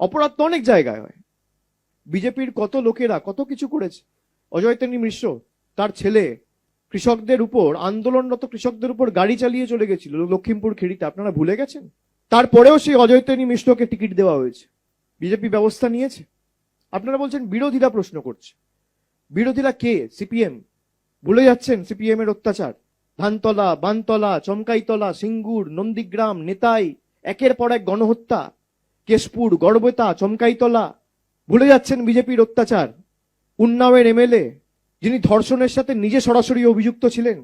অপরাধ তো অনেক জায়গায় হয়। বিজেপির কত লোকেরা কত কিছু করেছে। অজয় মিশ্র, তার ছেলে, কৃষকদের উপর, আন্দোলনরত কৃষকদের উপর গাড়ি চালিয়ে চলে গেছিল লক্ষ্মীমপুর খেড়িতে। আপনারা ভুলে গেছেন? তারপরেও সেই অজয় মিশ্রকে টিকিট দেওয়া হয়েছে। বিজেপি ব্যবস্থা নিয়েছে। আপনারা বলছেন বিরোধীরা প্রশ্ন করছে। বিরোধীরা কে? সিপিএম। ভুলে যাচ্ছেন সিপিএম এর অত্যাচার। ধানতলা, বানতলা, চমকাইতলা, সিঙ্গুর, নন্দীগ্রাম, নেতাই, একের পর এক গণহত্যা। কেশপুর, গড়বেতা, চমকাইতলা। ভুলে যাচ্ছেন বিজেপির অত্যাচার। উন্নাওয়ের এমএলএ, যিনি ধর্ষণের সাথে নিজে সরাসরি অভিযুক্ত ছিলেন,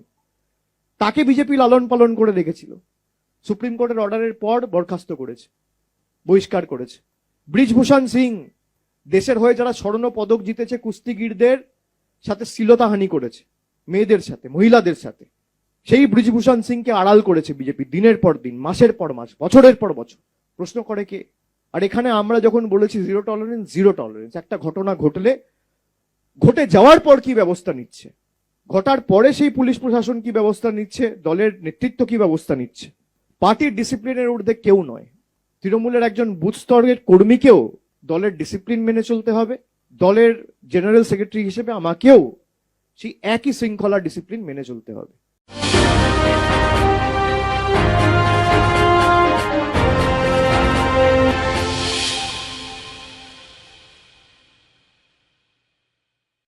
তাকে বিজেপি লালন পালন করে রেখেছিল। সুপ্রিম কোর্টের অর্ডারের পর বরখাস্ত করেছে, বহিষ্কার করেছে। ব্রিজভূষণ সিং, দেশের হয়ে যারা স্বর্ণ পদক জিতেছে কুস্তিগিরদের সাথে শ্লীলতাহানি করেছে, মেয়েদের সাথে, মহিলাদের সাথে। সেই ব্রিজভূষণ সিংকে আড়াল করেছে বিজেপি দিনের পর দিন, মাসের পর মাস, বছরের পর বছর। প্রশ্ন করে কে? আর এখানে আমরা যখন বলেছি জিরো টলারেন্স জিরো টলারেন্স একটা ঘটনা ঘটলে, ঘটে যাওয়ার পর কি ব্যবস্থা নিচ্ছে? ঘটার পরে সেই পুলিশ প্রশাসন কি ব্যবস্থা নিচ্ছে? দলের নেতৃত্ব কি ব্যবস্থা নিচ্ছে? পার্টির ডিসিপ্লিনের ঊর্ধ্বে কেউ নয়। তৃণমূলের একজন বুথ স্তরের কর্মীকেও দলের ডিসিপ্লিন মেনে চলতে হবে। দলের জেনারেল সেক্রেটারি হিসেবে আমাকেও সেই একই শৃঙ্খলা ডিসিপ্লিন মেনে চলতে হবে।